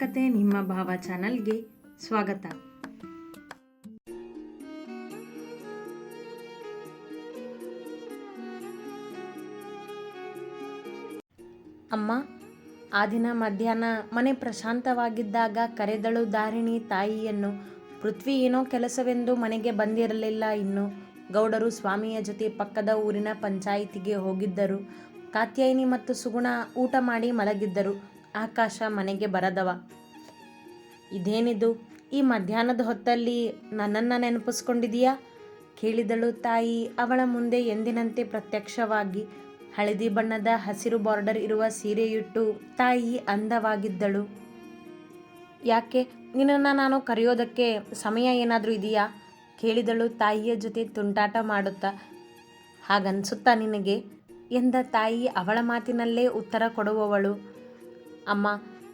ಕತೆ ನಿಮ್ಮ ಭಾವ ಚಾನಲ್ಗೆ ಸ್ವಾಗತ. ಅಮ್ಮ, ಆ ದಿನ ಮಧ್ಯಾಹ್ನ ಮನೆ ಪ್ರಶಾಂತವಾಗಿದ್ದಾಗ ಕರೆದಳು ದಾರಿಣಿ ತಾಯಿಯನ್ನು, ಪೃಥ್ವಿ ಏನೋ ಕೆಲಸವೆಂದು ಮನೆಗೆ ಬಂದಿರಲಿಲ್ಲ ಇನ್ನು. ಗೌಡರು ಸ್ವಾಮಿಯ ಜೊತೆ ಪಕ್ಕದ ಊರಿನ ಪಂಚಾಯಿತಿಗೆ ಹೋಗಿದ್ದರು. ಕಾತ್ಯಾಯಿನಿ ಮತ್ತು ಸುಗುಣ ಊಟ ಮಾಡಿ ಮಲಗಿದ್ದರು. ಆಕಾಶ ಮನೆಗೆ ಬರದವ. ಇದೇನಿದು? ಈ ಮಧ್ಯಾಹ್ನದ ಹೊತ್ತಲ್ಲಿ ನನ್ನನ್ನು ನೆನಪಿಸ್ಕೊಂಡಿದೀಯಾ? ಕೇಳಿದಳು ತಾಯಿ ಅವಳ ಮುಂದೆ ಎಂದಿನಂತೆ ಪ್ರತ್ಯಕ್ಷವಾಗಿ. ಹಳದಿ ಬಣ್ಣದ ಹಸಿರು ಬಾರ್ಡರ್ ಇರುವ ಸೀರೆಯುಟ್ಟು ತಾಯಿ ಅಂದವಾಗಿದ್ದಳು. ಯಾಕೆ? ನಿನ್ನನ್ನು ನಾನು ಕರೆಯೋದಕ್ಕೆ ಸಮಯ ಏನಾದರೂ ಇದೆಯಾ? ಕೇಳಿದಳು ತಾಯಿಯ ಜೊತೆ ತುಂಟಾಟ ಮಾಡುತ್ತಾ. ಹಾಗನ್ಸುತ್ತಾ ನಿನಗೆ? ಎಂದ ತಾಯಿ ಅವಳ ಮಾತಿನಲ್ಲೇ ಉತ್ತರ ಕೊಡುವವಳು. ಅಮ್ಮ,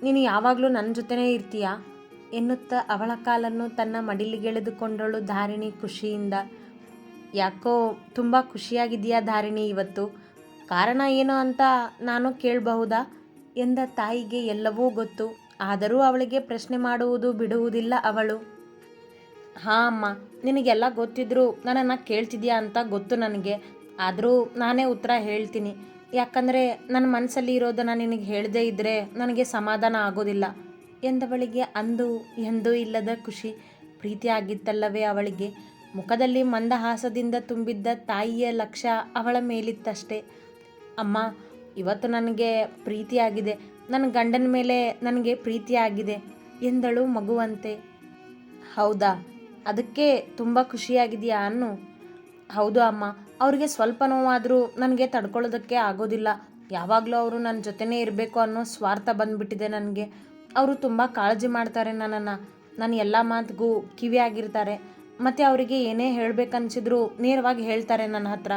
ನೀನು ಯಾವಾಗಲೂ ನನ್ನ ಜೊತೆನೇ ಇರ್ತೀಯಾ? ಎನ್ನುತ್ತ ಅವಳ ಕಾಲನ್ನು ತನ್ನ ಮಡಿಲಿಗೆಳೆದುಕೊಂಡಳು ಧಾರಿಣಿ ಖುಷಿಯಿಂದ. ಯಾಕೋ ತುಂಬ ಖುಷಿಯಾಗಿದೆಯಾ ಧಾರಿಣಿ ಇವತ್ತು? ಕಾರಣ ಏನು ಅಂತ ನಾನು ಕೇಳಬಹುದಾ? ಎಂದ ತಾಯಿಗೆ ಎಲ್ಲವೂ ಗೊತ್ತು. ಆದರೂ ಅವಳಿಗೆ ಪ್ರಶ್ನೆ ಮಾಡುವುದು ಬಿಡುವುದಿಲ್ಲ ಅವಳು. ಹಾಂ ಅಮ್ಮ, ನಿನಗೆಲ್ಲ ಗೊತ್ತಿದ್ರು ನನ್ನನ್ನು ಕೇಳ್ತಿದ್ಯಾ ಅಂತ ಗೊತ್ತು ನನಗೆ. ಆದರೂ ನಾನೇ ಉತ್ತರ ಹೇಳ್ತೀನಿ. ಯಾಕಂದರೆ ನನ್ನ ಮನಸ್ಸಲ್ಲಿ ಇರೋದನ್ನು ನಿನಗೆ ಹೇಳದೇ ಇದ್ದರೆ ನನಗೆ ಸಮಾಧಾನ ಆಗೋದಿಲ್ಲ. ಎಂದವಳಿಗೆ ಅಂದು ಎಂದೂ ಇಲ್ಲದ ಖುಷಿ ಪ್ರೀತಿ ಆಗಿತ್ತಲ್ಲವೇ ಅವಳಿಗೆ. ಮುಖದಲ್ಲಿ ಮಂದಹಾಸದಿಂದ ತುಂಬಿದ್ದ ತಾಯಿಯ ಲಕ್ಷ್ಯ ಅವಳ ಮೇಲಿತ್ತಷ್ಟೇ. ಅಮ್ಮ, ಇವತ್ತು ನನಗೆ ಪ್ರೀತಿಯಾಗಿದೆ ನನ್ನ ಗಂಡನ ಮೇಲೆ ನನಗೆ ಪ್ರೀತಿಯಾಗಿದೆ ಎಂದಳು ಮಗುವಂತೆ. ಹೌದಾ? ಅದಕ್ಕೆ ತುಂಬ ಖುಷಿಯಾಗಿದೆಯಾ ಅನ್ನು? ಹೌದು ಅಮ್ಮ. ಅವ್ರಿಗೆ ಸ್ವಲ್ಪ ನೋವಾದರೂ ನನಗೆ ತಡ್ಕೊಳ್ಳೋದಕ್ಕೆ ಆಗೋದಿಲ್ಲ. ಯಾವಾಗಲೂ ಅವರು ನನ್ನ ಜೊತೆನೇ ಇರಬೇಕು ಅನ್ನೋ ಸ್ವಾರ್ಥ ಬಂದುಬಿಟ್ಟಿದೆ ನನಗೆ. ಅವರು ತುಂಬ ಕಾಳಜಿ ಮಾಡ್ತಾರೆ ನನ್ನನ್ನು. ನನ್ನ ಎಲ್ಲ ಮಾತಿಗೂ ಕಿವಿಯಾಗಿರ್ತಾರೆ ಮತ್ತು ಅವರಿಗೆ ಏನೇ ಹೇಳಬೇಕನ್ಸಿದ್ರು ನೇರವಾಗಿ ಹೇಳ್ತಾರೆ ನನ್ನ ಹತ್ರ.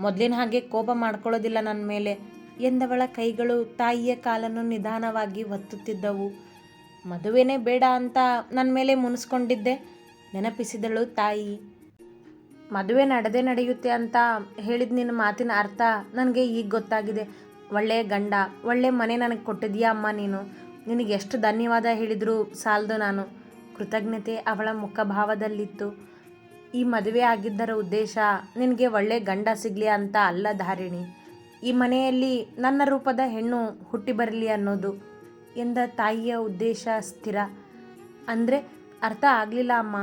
ಮೊದಲಿನ ಹಾಗೆ ಕೋಪ ಮಾಡ್ಕೊಳ್ಳೋದಿಲ್ಲ ನನ್ನ ಮೇಲೆ. ಎಂದವಳ ಕೈಗಳು ತಾಯಿಯ ಕಾಲನ್ನು ನಿಧಾನವಾಗಿ ಒತ್ತುತ್ತಿದ್ದವು. ಮದುವೆನೇ ಬೇಡ ಅಂತ ನನ್ನ ಮೇಲೆ ಮುನಿಸ್ಕೊಂಡಿದ್ದೆ. ನೆನಪಿಸಿದಳು ತಾಯಿ. ಮದುವೆ ನಡೆದೇ ನಡೆಯುತ್ತೆ ಅಂತ ಹೇಳಿದ ನಿನ್ನ ಮಾತಿನ ಅರ್ಥ ನನಗೆ ಈಗ ಗೊತ್ತಾಗಿದೆ. ಒಳ್ಳೆಯ ಗಂಡ, ಒಳ್ಳೆ ಮನೆ ನನಗೆ ಕೊಟ್ಟಿದೀಯಾ ಅಮ್ಮ ನೀನು? ನಿನಗೆ ಎಷ್ಟು ಧನ್ಯವಾದ ಹೇಳಿದರೂ ಸಾಲದು ನಾನು. ಕೃತಜ್ಞತೆ ಅವಳ ಮುಖಭಾವದಲ್ಲಿತ್ತು. ಈ ಮದುವೆ ಆಗಿದ್ದರ ಉದ್ದೇಶ ನಿನಗೆ ಒಳ್ಳೆ ಗಂಡ ಸಿಗಲಿ ಅಂತ ಅಲ್ಲ ಧಾರಿಣಿ. ಈ ಮನೆಯಲ್ಲಿ ನನ್ನ ರೂಪದ ಹೆಣ್ಣು ಹುಟ್ಟಿ ಬರಲಿ ಅನ್ನೋದು ಎಂದ ತಾಯಿಯ ಉದ್ದೇಶ ಸ್ಥಿರ. ಅಂದರೆ ಅರ್ಥ ಆಗಲಿಲ್ಲ ಅಮ್ಮ.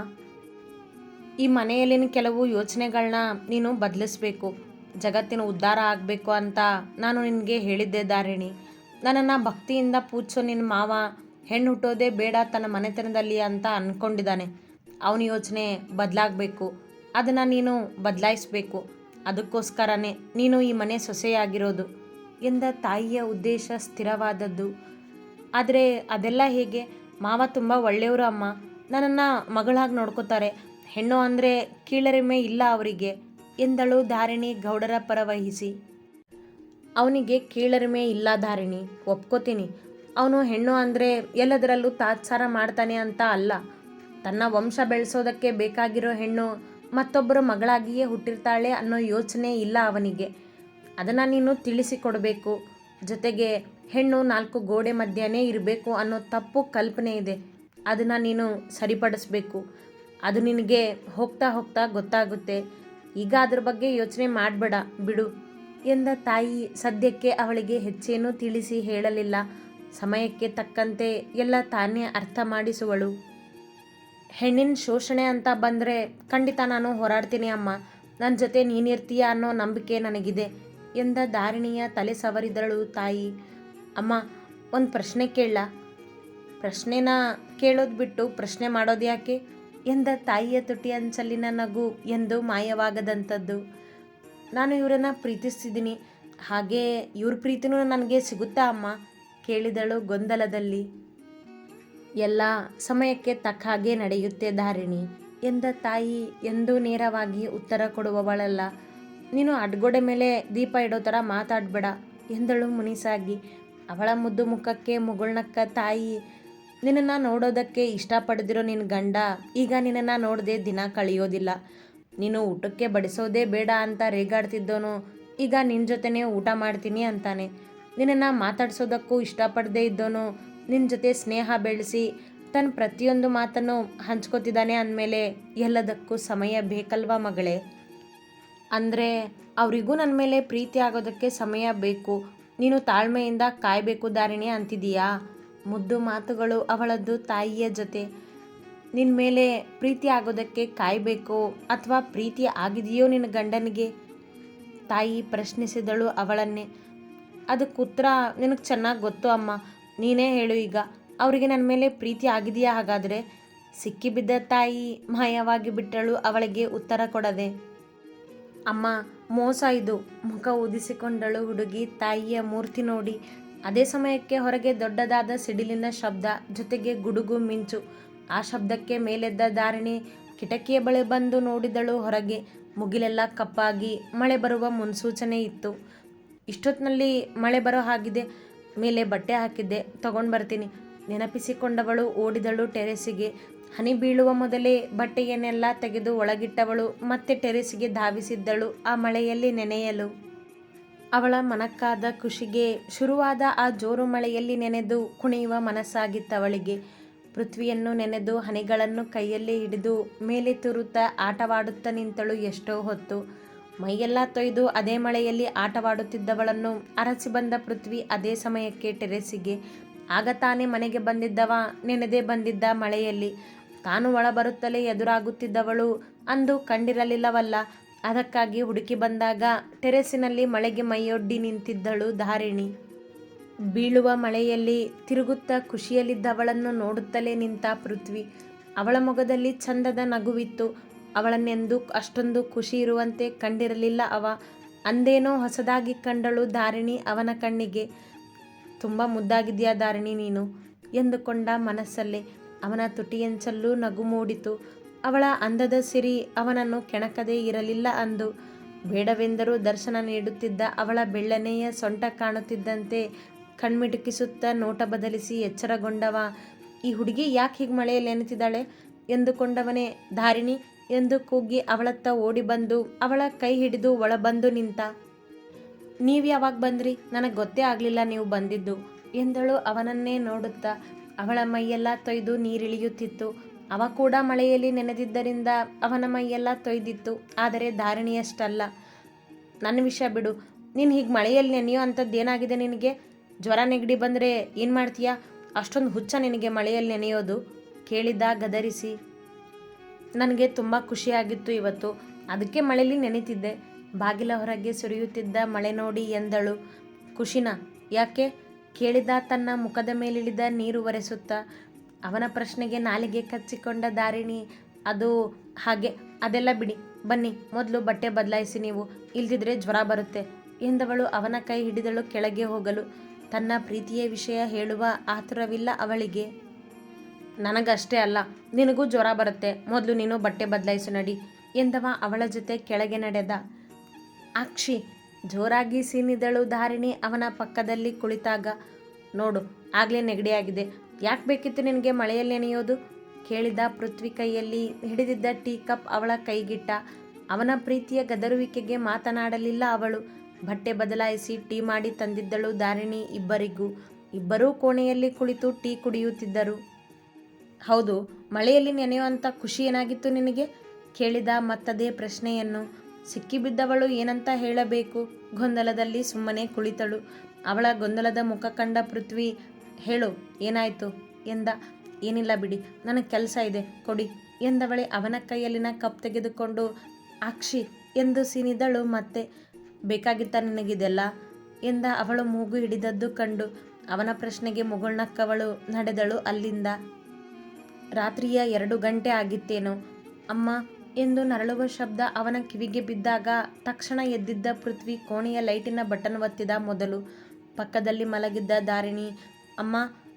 ಈ ಮನೆಯಲ್ಲಿನ ಕೆಲವು ಯೋಚನೆಗಳನ್ನ ನೀನು ಬದಲಿಸ್ಬೇಕು. ಜಗತ್ತಿನ ಉದ್ಧಾರ ಆಗಬೇಕು ಅಂತ ನಾನು ನಿನಗೆ ಹೇಳಿದ್ದೆ ದಾರಿಣಿ. ನನ್ನನ್ನು ಭಕ್ತಿಯಿಂದ ಪೂಜಿಸೋ ನಿನ್ನ ಮಾವ ಹೆಣ್ಣು ಹುಟ್ಟೋದೇ ಬೇಡ ತನ್ನ ಮನೆತನದಲ್ಲಿ ಅಂತ ಅಂದ್ಕೊಂಡಿದ್ದಾನೆ ಅವನ ಯೋಚನೆ ಬದಲಾಗಬೇಕು. ಅದನ್ನು ನೀನು ಬದಲಾಯಿಸಬೇಕು. ಅದಕ್ಕೋಸ್ಕರನೇ ನೀನು ಈ ಮನೆ ಸೊಸೆಯಾಗಿರೋದು ಎಂದ ತಾಯಿಯ ಉದ್ದೇಶ ಸ್ಥಿರವಾದದ್ದು. ಆದರೆ ಅದೆಲ್ಲ ಹೇಗೆ? ಮಾವ ತುಂಬ ಒಳ್ಳೆಯವರು ಅಮ್ಮ. ನನ್ನನ್ನು ಮಗಳಾಗಿ ನೋಡ್ಕೋತಾರೆ. ಹೆಣ್ಣು ಅಂದರೆ ಕೀಳರಿಮೆ ಇಲ್ಲ ಅವರಿಗೆ, ಎಂದಳು ಧಾರಿಣಿ ಗೌಡರ ಪರವಹಿಸಿ. ಅವನಿಗೆ ಕೀಳರಿಮೆ ಇಲ್ಲ ಧಾರಿಣಿ, ಒಪ್ಕೋತೀನಿ. ಅವನು ಹೆಣ್ಣು ಅಂದರೆ ಎಲ್ಲದರಲ್ಲೂ ತಾತ್ಸಾರ ಮಾಡ್ತಾನೆ ಅಂತ ಅಲ್ಲ. ತನ್ನ ವಂಶ ಬೆಳೆಸೋದಕ್ಕೆ ಬೇಕಾಗಿರೋ ಹೆಣ್ಣು ಮತ್ತೊಬ್ಬರ ಮಗಳಾಗಿಯೇ ಹುಟ್ಟಿರ್ತಾಳೆ ಅನ್ನೋ ಯೋಚನೆ ಇಲ್ಲ ಅವನಿಗೆ. ಅದನ್ನು ನೀನು ತಿಳಿಸಿಕೊಡಬೇಕು. ಜೊತೆಗೆ ಹೆಣ್ಣು ನಾಲ್ಕು ಗೋಡೆ ಮಧ್ಯನೇ ಇರಬೇಕು ಅನ್ನೋ ತಪ್ಪು ಕಲ್ಪನೆ ಇದೆ. ಅದನ್ನು ನೀನು ಸರಿಪಡಿಸ್ಬೇಕು. ಅದು ನಿನಗೆ ಹೋಗ್ತಾ ಹೋಗ್ತಾ ಗೊತ್ತಾಗುತ್ತೆ. ಈಗ ಅದ್ರ ಬಗ್ಗೆ ಯೋಚನೆ ಮಾಡಬೇಡ ಬಿಡು ಎಂದ ತಾಯಿ ಸದ್ಯಕ್ಕೆ ಅವಳಿಗೆ ಹೆಚ್ಚೇನೂ ತಿಳಿಸಿ ಹೇಳಲಿಲ್ಲ. ಸಮಯಕ್ಕೆ ತಕ್ಕಂತೆ ಎಲ್ಲ ತಾನೇ ಅರ್ಥ ಮಾಡಿಸುವಳು. ಹೆಣ್ಣಿನ ಶೋಷಣೆ ಅಂತ ಬಂದರೆ ಖಂಡಿತ ನಾನು ಹೋರಾಡ್ತೀನಿ ಅಮ್ಮ. ನನ್ನ ಜೊತೆ ನೀನಿರ್ತೀಯ ಅನ್ನೋ ನಂಬಿಕೆ ನನಗಿದೆ ಎಂದ ದಾರಿಣಿಯ ತಲೆ ಸವರಿದಳು ತಾಯಿ. ಅಮ್ಮ, ಒಂದು ಪ್ರಶ್ನೆ ಕೇಳ ಪ್ರಶ್ನೆನ ಕೇಳೋದು ಬಿಟ್ಟು ಪ್ರಶ್ನೆ ಮಾಡೋದು ಯಾಕೆ? ಎಂದ ತಾಯಿಯ ತುಟಿ ಅಂಚಲಿನ ನಗು ಎಂದು ಮಾಯವಾಗದಂಥದ್ದು. ನಾನು ಇವರನ್ನು ಪ್ರೀತಿಸ್ತಿದ್ದೀನಿ. ಹಾಗೆ ಇವ್ರ ಪ್ರೀತಿನೂ ನನಗೆ ಸಿಗುತ್ತಾ ಅಮ್ಮ? ಕೇಳಿದಳು ಗೊಂದಲದಲ್ಲಿ. ಎಲ್ಲ ಸಮಯಕ್ಕೆ ತಕ್ಕ ಹಾಗೆ ನಡೆಯುತ್ತೆ ಧಾರಿಣಿ ಎಂದ ತಾಯಿ ಎಂದೂ ನೇರವಾಗಿ ಉತ್ತರ ಕೊಡುವವಳಲ್ಲ. ನೀನು ಅಡ್ಗೋಡೆ ಮೇಲೆ ದೀಪ ಇಡೋ ಥರ ಮಾತಾಡಬೇಡ ಎಂದಳು ಮುನಿಸಾಗಿ. ಅವಳ ಮುದ್ದು ಮುಖಕ್ಕೆ ಮುಗುಳ್ನಕ್ಕ ತಾಯಿ ನಿನ್ನನ್ನು ನೋಡೋದಕ್ಕೆ ಇಷ್ಟಪಡದಿರೋ ನಿನ್ನ ಗಂಡ ಈಗ ನಿನ್ನನ್ನು ನೋಡದೆ ದಿನ ಕಳೆಯೋದಿಲ್ಲ. ನೀನು ಊಟಕ್ಕೆ ಬಡಿಸೋದೇ ಬೇಡ ಅಂತ ರೇಗಾಡ್ತಿದ್ದೋನು. ಈಗ ನಿನ್ನ ಜೊತೆನೇ ಊಟ ಮಾಡ್ತೀನಿ ಅಂತಾನೆ. ನಿನ್ನನ್ನು ಮಾತಾಡಿಸೋದಕ್ಕೂ ಇಷ್ಟಪಡದೆ ಇದ್ದೋನು. ನಿನ್ನ ಜೊತೆ ಸ್ನೇಹ ಬೆಳೆಸಿ ತನ್ನ ಪ್ರತಿಯೊಂದು ಮಾತನ್ನು ಹಂಚ್ಕೋತಿದ್ದಾನೆ ಅಂದಮೇಲೆ ಎಲ್ಲದಕ್ಕೂ ಸಮಯ ಬೇಕಲ್ವಾ ಮಗಳೇ? ಅಂದರೆ ಅವರಿಗೂ ನನ್ನ ಮೇಲೆ ಪ್ರೀತಿ ಆಗೋದಕ್ಕೆ ಸಮಯ ಬೇಕು. ನೀನು ತಾಳ್ಮೆಯಿಂದ ಕಾಯಬೇಕು ದಾರಿಣಿ ಅಂತಿದೀಯಾ ಮುದ್ದು ಮಾತುಗಳು ಅವಳದ್ದು ತಾಯಿಯ ಜೊತೆ. ನಿನ್ನ ಮೇಲೆ ಪ್ರೀತಿ ಆಗೋದಕ್ಕೆ ಕಾಯಬೇಕು ಅಥವಾ ಪ್ರೀತಿ ಆಗಿದೆಯೋ ನಿನ್ನ ಗಂಡನಿಗೆ? ತಾಯಿ ಪ್ರಶ್ನಿಸಿದಳು ಅವಳನ್ನೇ. ಅದಕ್ಕೆ ಉತ್ತರ ನಿನಗೆ ಚೆನ್ನಾಗಿ ಗೊತ್ತು ಅಮ್ಮ. ನೀನೇ ಹೇಳು ಈಗ. ಅವರಿಗೆ ನನ್ನ ಮೇಲೆ ಪ್ರೀತಿ ಆಗಿದೆಯಾ ಹಾಗಾದರೆ? ಸಿಕ್ಕಿಬಿದ್ದ ತಾಯಿ ಮಾಯವಾಗಿ ಬಿಟ್ಟಳು ಅವಳಿಗೆ ಉತ್ತರ ಕೊಡದೆ. ಅಮ್ಮ, ಮೋಸ ಇದು. ಮುಖ ಊದಿಸಿಕೊಂಡಳು ಹುಡುಗಿ ತಾಯಿಯ ಮೂರ್ತಿ ನೋಡಿ ಅದೇ ಸಮಯಕ್ಕೆ ಹೊರಗೆ ದೊಡ್ಡದಾದ ಸಿಡಿಲಿನ ಶಬ್ದ, ಜೊತೆಗೆ ಗುಡುಗು ಮಿಂಚು. ಆ ಶಬ್ದಕ್ಕೆ ಮೇಲೆದ್ದ ಧಾರಣಿ ಕಿಟಕಿಯ ಬಳಿ ಬಂದು ನೋಡಿದಳು ಹೊರಗೆ. ಮುಗಿಲೆಲ್ಲ ಕಪ್ಪಾಗಿ ಮಳೆ ಬರುವ ಮುನ್ಸೂಚನೆ ಇತ್ತು. ಇಷ್ಟೊತ್ತಿನಲ್ಲಿ ಮಳೆ ಬರೋ ಹಾಗಿದೆ, ಮೇಲೆ ಬಟ್ಟೆ ಹಾಕಿದ್ದೆ, ತಗೊಂಡು ಬರ್ತೀನಿ. ನೆನಪಿಸಿಕೊಂಡವಳು ಓಡಿದಳು ಟೆರೆಸಿಗೆ. ಹನಿ ಬೀಳುವ ಮೊದಲೇ ಬಟ್ಟೆಯನ್ನೆಲ್ಲ ತೆಗೆದು ಒಳಗಿಟ್ಟವಳು ಮತ್ತೆ ಟೆರೆಸಿಗೆ ಧಾವಿಸಿದ್ದಳು ಆ ಮಳೆಯಲ್ಲಿ ನೆನೆಯಲು. ಅವಳ ಮನಕ್ಕಾದ ಖುಷಿಗೆ ಶುರುವಾದ ಆ ಜೋರು ಮಳೆಯಲ್ಲಿ ನೆನೆದು ಕುಣಿಯುವ ಮನಸ್ಸಾಗಿತ್ತವಳಿಗೆ. ಪೃಥ್ವಿಯನ್ನು ನೆನೆದು ಹನಿಗಳನ್ನು ಕೈಯಲ್ಲಿ ಹಿಡಿದು ಮೇಲೆ ತುರುತ್ತಾ ಆಟವಾಡುತ್ತಾ ನಿಂತಳು ಎಷ್ಟೋ ಹೊತ್ತು. ಮೈಯೆಲ್ಲ ತೊಯ್ದು ಅದೇ ಮಳೆಯಲ್ಲಿ ಆಟವಾಡುತ್ತಿದ್ದವಳನ್ನು ಅರಸಿ ಬಂದ ಪೃಥ್ವಿ ಅದೇ ಸಮಯಕ್ಕೆ ಟೆರೆಸಿಗೆ ಆಗ ತಾನೇ ಮನೆಗೆ ಬಂದಿದ್ದವ, ನೆನೆದೇ ಬಂದಿದ್ದ ಮಳೆಯಲ್ಲಿ. ತಾನು ಒಳಬರುತ್ತಲೇ ಎದುರಾಗುತ್ತಿದ್ದವಳು ಅಂದು ಕಂಡಿರಲಿಲ್ಲವಲ್ಲ ಅದಕ್ಕಾಗಿ ಹುಡುಕಿ ಬಂದಾಗ ಟೆರೆಸಿನಲ್ಲಿ ಮಳೆಗೆ ಮೈಯೊಡ್ಡಿ ನಿಂತಿದ್ದಳು ಧಾರಿಣಿ. ಬೀಳುವ ಮಳೆಯಲ್ಲಿ ತಿರುಗುತ್ತಾ ಖುಷಿಯಲ್ಲಿದ್ದವಳನ್ನು ನೋಡುತ್ತಲೇ ನಿಂತ ಪೃಥ್ವಿ. ಅವಳ ಮೊಗದಲ್ಲಿ ಚಂದದ ನಗುವಿತ್ತು. ಅವಳನ್ನೆಂದು ಅಷ್ಟೊಂದು ಖುಷಿ ಇರುವಂತೆ ಕಂಡಿರಲಿಲ್ಲ ಅವ. ಅಂದೇನೋ ಹೊಸದಾಗಿ ಕಂಡಳು ಧಾರಿಣಿ ಅವನ ಕಣ್ಣಿಗೆ. ತುಂಬ ಮುದ್ದಾಗಿದೆಯಾ ಧಾರಿಣಿ ನೀನು? ಎಂದುಕೊಂಡ ಮನಸ್ಸಲ್ಲೇ. ಅವನ ತುಟಿಯಂಚಲ್ಲೂ ನಗು ಮೂಡಿತು. ಅವಳ ಅಂದದ ಸಿರಿ ಅವನನ್ನು ಕೆಣಕದೇ ಇರಲಿಲ್ಲ ಅಂದು. ಬೇಡವೆಂದರೂ ದರ್ಶನ ನೀಡುತ್ತಿದ್ದ ಅವಳ ಬೆಳ್ಳನೆಯ ಸೊಂಟ ಕಾಣುತ್ತಿದ್ದಂತೆ ಕಣ್ಮಿಟುಕಿಸುತ್ತಾ ನೋಟ ಬದಲಿಸಿ ಎಚ್ಚರಗೊಂಡವ, ಈ ಹುಡುಗಿ ಯಾಕೆ ಹೀಗೆ ಮಳೆಯಲ್ಲಿ ನೆನೆತಿದ್ದಾಳೆ? ಎಂದುಕೊಂಡವನೇ, ಧಾರಿಣಿ, ಎಂದು ಕೂಗಿ ಅವಳತ್ತ ಓಡಿ ಬಂದು ಅವಳ ಕೈ ಹಿಡಿದು ಒಳಬಂದು ನಿಂತ, ನೀವು ಯಾವಾಗ ಬಂದ್ರಿ? ನನಗೆ ಗೊತ್ತೇ ಆಗಲಿಲ್ಲ ನೀವು ಬಂದಿದ್ದು, ಎಂದಳು ಅವನನ್ನೇ ನೋಡುತ್ತಾ. ಅವಳ ಮೈಯೆಲ್ಲ ತೊಯ್ದು ನೀರಿಳಿಯುತ್ತಿತ್ತು. ಅವ ಕೂಡ ಮಳೆಯಲ್ಲಿ ನೆನೆದಿದ್ದರಿಂದ ಅವನ ಮೈಯೆಲ್ಲ ತೊಯ್ದಿತ್ತು, ಆದರೆ ಧಾರಣಿಯಷ್ಟಲ್ಲ. ನನ್ನ ವಿಷಯ ಬಿಡು, ನೀನು ಹೀಗೆ ಮಳೆಯಲ್ಲಿ ನೆನೆಯೋ ಅಂಥದ್ದು ಏನಾಗಿದೆ ನಿನಗೆ? ಜ್ವರ ನೆಗಡಿ ಬಂದರೆ ಏನು ಮಾಡ್ತೀಯಾ? ಅಷ್ಟೊಂದು ಹುಚ್ಚ ನಿನಗೆ ಮಳೆಯಲ್ಲಿ ನೆನೆಯೋದು? ಕೇಳಿದ್ದ ಗದರಿಸಿ. ನನಗೆ ತುಂಬ ಖುಷಿಯಾಗಿತ್ತು ಇವತ್ತು, ಅದಕ್ಕೆ ಮಳೆಯಲ್ಲಿ ನೆನೆತಿದ್ದೆ. ಬಾಗಿಲ ಹೊರಗೆ ಸುರಿಯುತ್ತಿದ್ದ ಮಳೆ ನೋಡಿ ಎಂದಳು. ಖುಷಿನ, ಯಾಕೆ? ಕೇಳಿದ ತನ್ನ ಮುಖದ ಮೇಲಿಳಿದ ನೀರು ಒರೆಸುತ್ತಾ ಅವನ ಪ್ರಶ್ನೆಗೆ ನಾಲಿಗೆ ಕಚ್ಚಿಕೊಂಡ ದಾರಿಣಿ, ಅದು ಹಾಗೆ. ಅದೆಲ್ಲ ಬಿಡಿ. ಬನ್ನಿ, ಮೊದಲು ಬಟ್ಟೆ ಬದಲಾಯಿಸಿ ನೀವು. ಇಲ್ದಿದ್ರೆ ಜ್ವರ ಬರುತ್ತೆ ಎಂದವಳು ಅವನ ಕೈ ಹಿಡಿದಳು ಕೆಳಗೆ ಹೋಗಲು. ತನ್ನ ಪ್ರೀತಿಯ ವಿಷಯ ಹೇಳುವ ಆತುರವಿಲ್ಲ ಅವಳಿಗೆ. ನನಗಷ್ಟೇ ಅಲ್ಲ, ನಿನಗೂ ಜ್ವರ ಬರುತ್ತೆ. ಮೊದಲು ನೀನು ಬಟ್ಟೆ ಬದಲಾಯಿಸು ನಡಿ ಎಂದವ ಅವಳ ಜೊತೆ ಕೆಳಗೆ ನಡೆದ. ಅಕ್ಷಿ, ಜೋರಾಗಿ ಸೀನಿದಳು ಧಾರಿಣಿ ಅವನ ಪಕ್ಕದಲ್ಲಿ ಕುಳಿತಾಗ. ನೋಡು, ಆಗಲೇ ನೆಗಡಿಯಾಗಿದೆ. ಯಾಕೆ ಬೇಕಿತ್ತು ನಿನಗೆ ಮಳೆಯಲ್ಲಿ ನೆನೆಯೋದು? ಕೇಳಿದ ಪೃಥ್ವಿ ಕೈಯಲ್ಲಿ ಹಿಡಿದಿದ್ದ ಟೀ ಕಪ್ ಅವಳ ಕೈಗಿಟ್ಟ. ಅವನ ಪ್ರೀತಿಯ ಗದರುವಿಕೆಗೆ ಮಾತನಾಡಲಿಲ್ಲ ಅವಳು. ಬಟ್ಟೆ ಬದಲಾಯಿಸಿ ಟೀ ಮಾಡಿ ತಂದಿದ್ದಳು ದಾರಿಣಿ ಇಬ್ಬರಿಗೂ. ಇಬ್ಬರೂ ಕೋಣೆಯಲ್ಲಿ ಕುಳಿತು ಟೀ ಕುಡಿಯುತ್ತಿದ್ದರು. ಹೌದು, ಮಳೆಯಲ್ಲಿ ನೆನೆಯುವಂಥ ಖುಷಿ ಏನಾಗಿತ್ತು ನಿನಗೆ? ಕೇಳಿದ ಮತ್ತದೇ ಪ್ರಶ್ನೆಯನ್ನು. ಸಿಕ್ಕಿಬಿದ್ದವಳು ಏನಂತ ಹೇಳಬೇಕು? ಗೊಂದಲದಲ್ಲಿ ಸುಮ್ಮನೆ ಕುಳಿತಳು. ಅವಳ ಗೊಂದಲದ ಮುಖ ಕಂಡ ಪೃಥ್ವಿ ಹೇಳು, ಏನಾಯಿತು? ಎಂದ, ಏನಿಲ್ಲ ಬಿಡಿ, ನನಗೆ ಕೆಲಸ ಇದೆ, ಕೊಡಿ, ಎಂದವಳೆ ಅವನ ಕೈಯಲ್ಲಿನ ಕಪ್ ತೆಗೆದುಕೊಂಡು ಅಕ್ಷಿ ಎಂದು ಸೀನಿದಳು ಮತ್ತೆ, ಬೇಕಾಗಿತ್ತ ನಿನಗಿದೆಲ್ಲ? ಎಂದ ಅವಳು ಮೂಗು ಹಿಡಿದದ್ದು ಕಂಡು, ಅವನ ಪ್ರಶ್ನೆಗೆ ಮುಗುಳ್ನಕ್ಕವಳು ನಡೆದಳು ಅಲ್ಲಿಂದ. ರಾತ್ರಿಯ ಎರಡು ಗಂಟೆ ಆಗಿತ್ತೇನೋ? ಅಮ್ಮ, ಎಂದು ನರಳುವ ಶಬ್ದ ಅವನ ಕಿವಿಗೆ ಬಿದ್ದಾಗ, ತಕ್ಷಣ ಎದ್ದಿದ್ದ ಪೃಥ್ವಿ ಕೋಣೆಯ ಲೈಟಿನ ಬಟನ್ ಒತ್ತಿದ ಮೊದಲು, ಪಕ್ಕದಲ್ಲಿ ಮಲಗಿದ್ದ ದಾರಿಣಿ ಅಮ್ಮ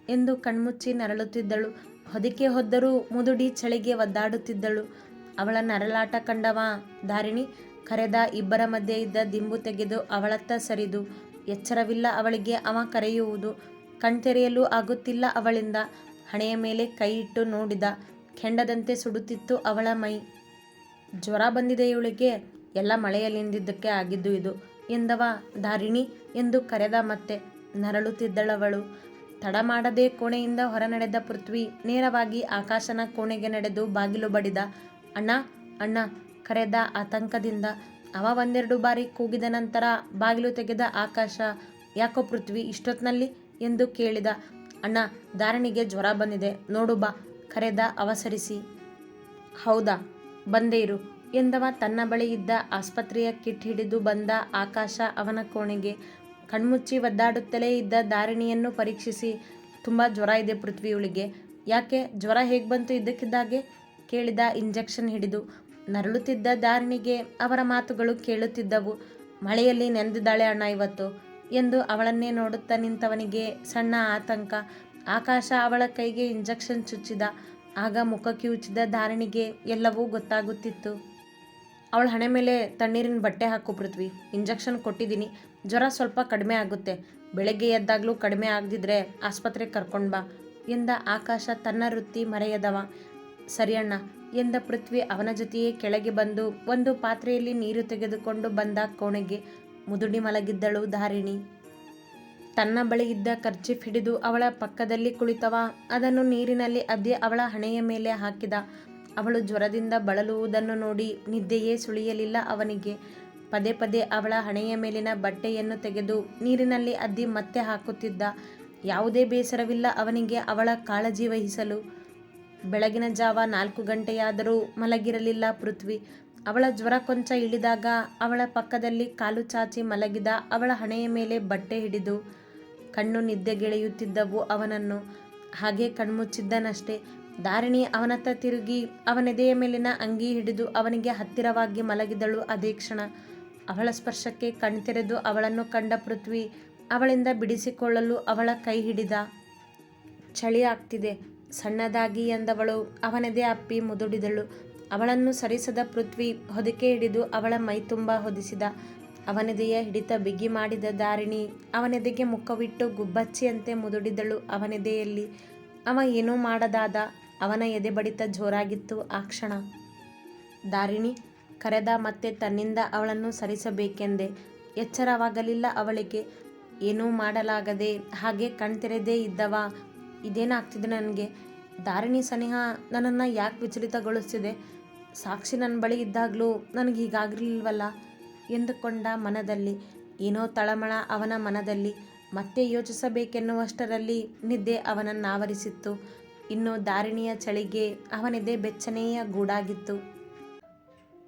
ಎಂದು ಕಣ್ಮುಚ್ಚಿ ನರಳುತ್ತಿದ್ದಳು. ಹೊದಿಕೆ ಹೊದ್ದರೂ ಮುದುಡಿ ಚಳಿಗೆ ಒದ್ದಾಡುತ್ತಿದ್ದಳು. ಅವಳ ನರಳಾಟ ಕಂಡವ ಧಾರಿಣಿ ಕರೆದ ಇಬ್ಬರ ಮಧ್ಯೆ ಇದ್ದ ದಿಂಬು ತೆಗೆದು ಅವಳತ್ತ ಸರಿದು. ಎಚ್ಚರವಿಲ್ಲ ಅವಳಿಗೆ ಅವ ಕರೆಯುವುದು. ಕಣ್ತೆರೆಯಲು ಆಗುತ್ತಿಲ್ಲ ಅವಳಿಂದ. ಹಣೆಯ ಮೇಲೆ ಕೈ ಇಟ್ಟು ನೋಡಿದ. ಕೆಂಡದಂತೆ ಸುಡುತ್ತಿತ್ತು ಅವಳ ಮೈ. ಜ್ವರ ಬಂದಿದೆ ಇವಳಿಗೆ. ಎಲ್ಲ ಮಳೆಯಲ್ಲಿಂದಿದ್ದಕ್ಕೆ ಆಗಿದ್ದು ಇದು ಎಂದವ ದಾರಿಣಿ ಎಂದು ಕರೆದ ಮತ್ತೆ ನರಳುತ್ತಿದ್ದಳವಳು. ತಡ ಮಾಡದೆ ಕೋಣೆಯಿಂದ ಹೊರ ನಡೆದ ಪೃಥ್ವಿ ನೇರವಾಗಿ ಆಕಾಶನ ಕೋಣೆಗೆ ನಡೆದು ಬಾಗಿಲು ಬಡಿದ ಅಣ್ಣ ಅಣ್ಣ ಕರೆದ ಆತಂಕದಿಂದ ಅವ ಒಂದೆರಡು ಬಾರಿ ಕೂಗಿದ ನಂತರ ಬಾಗಿಲು ತೆಗೆದ ಆಕಾಶ, ಯಾಕೋ ಪೃಥ್ವಿ ಇಷ್ಟೊತ್ನಲ್ಲಿ ಎಂದು ಕೇಳಿದ. ಅಣ್ಣ, ಧಾರಣಿಗೆ ಜ್ವರ ಬಂದಿದೆ, ನೋಡು ಬಾ, ಕರೆದ ಅವಸರಿಸಿ. ಹೌದಾ, ಬಂದೇ ಇರು ಎಂದವ ತನ್ನ ಬಳಿ ಇದ್ದ ಆಸ್ಪತ್ರೆಯ ಕಿಟ್ ಹಿಡಿದು ಬಂದ ಆಕಾಶ ಅವನ ಕೋಣೆಗೆ. ಕಣ್ಮುಚ್ಚಿ ಒದ್ದಾಡುತ್ತಲೇ ಇದ್ದ ಧಾರಿಣಿಯನ್ನು ಪರೀಕ್ಷಿಸಿ, ತುಂಬ ಜ್ವರ ಇದೆ ಪೃಥ್ವಿ ಪೃಥ್ವಿಯವಳಿಗೆ ಯಾಕೆ? ಜ್ವರ ಹೇಗೆ ಬಂತು ಇದ್ದಕ್ಕಿದ್ದಾಗೆ ಕೇಳಿದ ಇಂಜೆಕ್ಷನ್ ಹಿಡಿದು. ನರಳುತ್ತಿದ್ದ ಧಾರಿಣಿಗೆ ಅವರ ಮಾತುಗಳು ಕೇಳುತ್ತಿದ್ದವು. ಮಳೆಯಲ್ಲಿ ನೆಂದಿದ್ದಾಳೆ ಅಣ್ಣ ಇವತ್ತು ಎಂದು ಅವಳನ್ನೇ ನೋಡುತ್ತಾ ನಿಂತವನಿಗೆ ಸಣ್ಣ ಆತಂಕ. ಆಕಾಶ ಅವಳ ಕೈಗೆ ಇಂಜೆಕ್ಷನ್ ಚುಚ್ಚಿದ. ಆಗ ಮುಖ ಕಿವುಚಿದ ಧಾರಣಿಗೆ ಎಲ್ಲವೂ ಗೊತ್ತಾಗುತ್ತಿತ್ತು. ಅವಳ ಹಣೆ ಮೇಲೆ ತಣ್ಣೀರಿನ ಬಟ್ಟೆ ಹಾಕು ಪೃಥ್ವಿ. ಇಂಜೆಕ್ಷನ್ ಕೊಟ್ಟಿದ್ದೀನಿ. ಜ್ವರ ಸ್ವಲ್ಪ ಕಡಿಮೆ ಆಗುತ್ತೆ. ಬೆಳಗ್ಗೆ ಎದ್ದಾಗಲೂ ಕಡಿಮೆ ಆಗದಿದ್ರೆ ಆಸ್ಪತ್ರೆಗೆ ಕರ್ಕೊಂಡು ಬಾ ಎಂದ ಆಕಾಶ ತನ್ನ ವೃತ್ತಿ ಮರೆಯದವ. ಸರಿಯಣ್ಣ ಎಂದ ಪೃಥ್ವಿ ಅವನ ಜೊತೆಯೇ ಕೆಳಗೆ ಬಂದು ಒಂದು ಪಾತ್ರೆಯಲ್ಲಿ ನೀರು ತೆಗೆದುಕೊಂಡು ಬಂದ ಕೋಣೆಗೆ ಮುದುಡಿ ಮಲಗಿದ್ದಳು ಧಾರಿಣಿ. ತನ್ನ ಬಳಿ ಇದ್ದ ಕರ್ಚಿಫ್ ಹಿಡಿದು ಅವಳ ಪಕ್ಕದಲ್ಲಿ ಕುಳಿತವ. ಅದನ್ನು ನೀರಿನಲ್ಲಿ ಅದ್ದಿ ಅವಳ ಹಣೆಯ ಮೇಲೆ ಹಾಕಿದ. ಅವಳು ಜ್ವರದಿಂದ ಬಳಲುವುದನ್ನು ನೋಡಿ ನಿದ್ದೆಯೇ ಸುಳಿಯಲಿಲ್ಲ ಅವನಿಗೆ. ಪದೇ ಪದೇ ಅವಳ ಹಣೆಯ ಮೇಲಿನ ಬಟ್ಟೆಯನ್ನು ತೆಗೆದು ನೀರಿನಲ್ಲಿ ಅದ್ದಿ ಮತ್ತೆ ಹಾಕುತ್ತಿದ್ದ. ಯಾವುದೇ ಬೇಸರವಿಲ್ಲ ಅವನಿಗೆ ಅವಳ ಕಾಳಜಿ ವಹಿಸಲು. ಬೆಳಗಿನ ಜಾವ ನಾಲ್ಕು ಗಂಟೆಯಾದರೂ ಮಲಗಿರಲಿಲ್ಲ ಪೃಥ್ವಿ. ಅವಳ ಜ್ವರ ಕೊಂಚ ಇಳಿದಾಗ ಅವಳ ಪಕ್ಕದಲ್ಲಿ ಕಾಲು ಚಾಚಿ ಮಲಗಿದ ಅವಳ ಹಣೆಯ ಮೇಲೆ ಬಟ್ಟೆ ಹಿಡಿದು ಕಣ್ಣು ನಿದ್ದೆಗೆಳೆಯುತ್ತಿದ್ದವು ಅವನನ್ನು. ಹಾಗೆ ಕಣ್ಮುಚ್ಚಿದ್ದನಷ್ಟೇ. ಧಾರಿಣಿ ಅವನತ್ತ ತಿರುಗಿ ಅವನೆದೆಯ ಮೇಲಿನ ಅಂಗಿ ಹಿಡಿದು ಅವನಿಗೆ ಹತ್ತಿರವಾಗಿ ಮಲಗಿದಳು ಅದೇ ಕ್ಷಣ. ಅವಳ ಸ್ಪರ್ಶಕ್ಕೆ ಕಣ್ತೆರೆದು ಅವಳನ್ನು ಕಂಡ ಪೃಥ್ವಿ ಅವಳಿಂದ ಬಿಡಿಸಿಕೊಳ್ಳಲು ಅವಳ ಕೈ ಹಿಡಿದ. ಚಳಿ ಆಗ್ತಿದೆ, ಸಣ್ಣದಾಗಿ ಎಂದವಳು. ಅವನದೇ ಅಪ್ಪಿ ಮುದುಡಿದಳು. ಅವಳನ್ನು ಸರಿಸದ ಪೃಥ್ವಿ ಹೊದಿಕೆ ಹಿಡಿದು ಅವಳ ಮೈತುಂಬ ಹೊದಿಸಿದ. ಅವನದೆಯ ಹಿಡಿತ ಬಿಗಿ ಮಾಡಿದ ದಾರಿಣಿ ಅವನೆದೆಗೆ ಮುಖವಿಟ್ಟು ಗುಬ್ಬಚ್ಚಿಯಂತೆ ಮುದುಡಿದಳು ಅವನೆದೆಯಲ್ಲಿ. ಅವ ಏನೂ ಮಾಡದಾದ, ಅವನ ಎದೆ ಬಡಿತ ಜೋರಾಗಿತ್ತು ಆ ಕ್ಷಣ. ದಾರಿಣಿ ಕರೆದ ಮತ್ತೆ ತನ್ನಿಂದ ಅವಳನ್ನು ಸರಿಸಬೇಕೆಂದೆ. ಎಚ್ಚರವಾಗಲಿಲ್ಲ ಅವಳಿಗೆ. ಏನೂ ಮಾಡಲಾಗದೆ ಹಾಗೆ ಕಣ್ತೆರೆದೇ ಇದ್ದವ. ಇದೇನಾಗ್ತಿದೆ ನನಗೆ? ದಾರಿಣಿ ಸನಿಹ ನನ್ನನ್ನು ಯಾಕೆ ವಿಚಲಿತಗೊಳಿಸ್ತಿದೆ? ಸಾಕ್ಷಿ ನನ್ನ ಬಳಿ ಇದ್ದಾಗಲೂ ನನಗೆ ಹೀಗಾಗಿರ್ಲಿಲ್ವಲ್ಲ ಎಂದುಕೊಂಡ ಮನದಲ್ಲಿ. ಏನೋ ತಳಮಳ ಅವನ ಮನದಲ್ಲಿ. ಮತ್ತೆ ಯೋಚಿಸಬೇಕೆನ್ನುವಷ್ಟರಲ್ಲಿ ನಿದ್ದೆ ಅವನನ್ನಾವರಿಸಿತ್ತು. ಇನ್ನು ದಾರಿಣಿಯ ಚಳಿಗೆ ಅವನಿದೆ ಬೆಚ್ಚನೆಯ ಗೂಡಾಗಿತ್ತು.